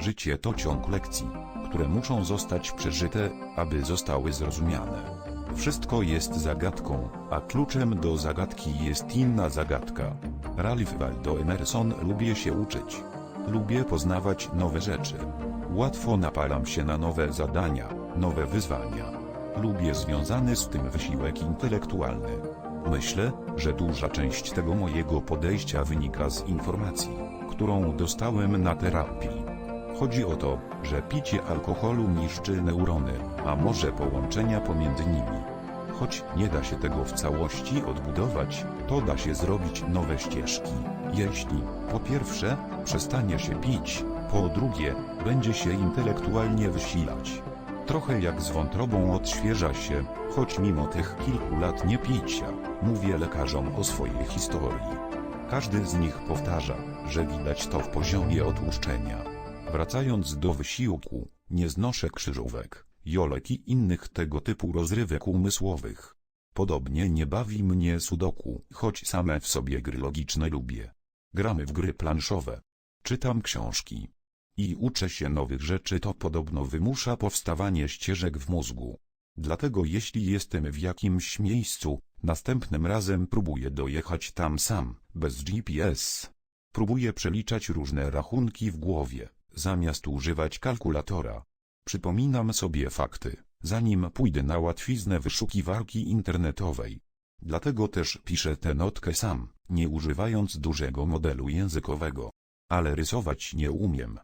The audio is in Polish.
Życie to ciąg lekcji, które muszą zostać przeżyte, aby zostały zrozumiane. Wszystko jest zagadką, a kluczem do zagadki jest inna zagadka. Ralph Waldo Emerson lubię się uczyć. Lubię poznawać nowe rzeczy. Łatwo napalam się na nowe zadania, nowe wyzwania. Lubię związany z tym wysiłek intelektualny. Myślę, że duża część tego mojego podejścia wynika z informacji, którą dostałem na terapii. Chodzi o to, że picie alkoholu niszczy neurony, a może połączenia pomiędzy nimi. Choć nie da się tego w całości odbudować, to da się zrobić nowe ścieżki. Jeśli, po pierwsze, przestanie się pić, po drugie, będzie się intelektualnie wysilać. Trochę jak z wątrobą odświeża się, choć mimo tych kilku lat nie picia, mówię lekarzom o swojej historii. Każdy z nich powtarza, że widać to w poziomie otłuszczenia. Wracając do wysiłku, nie znoszę krzyżówek, jolek i innych tego typu rozrywek umysłowych. Podobnie nie bawi mnie sudoku, choć same w sobie gry logiczne lubię. Gramy w gry planszowe. Czytam książki. I uczę się nowych rzeczy to podobno wymusza powstawanie ścieżek w mózgu. Dlatego jeśli jestem w jakimś miejscu, następnym razem próbuję dojechać tam sam, bez GPS. Próbuję przeliczać różne rachunki w głowie, zamiast używać kalkulatora. Przypominam sobie fakty, zanim pójdę na łatwiznę wyszukiwarki internetowej. Dlatego też piszę tę notkę sam, nie używając dużego modelu językowego. Ale rysować nie umiem,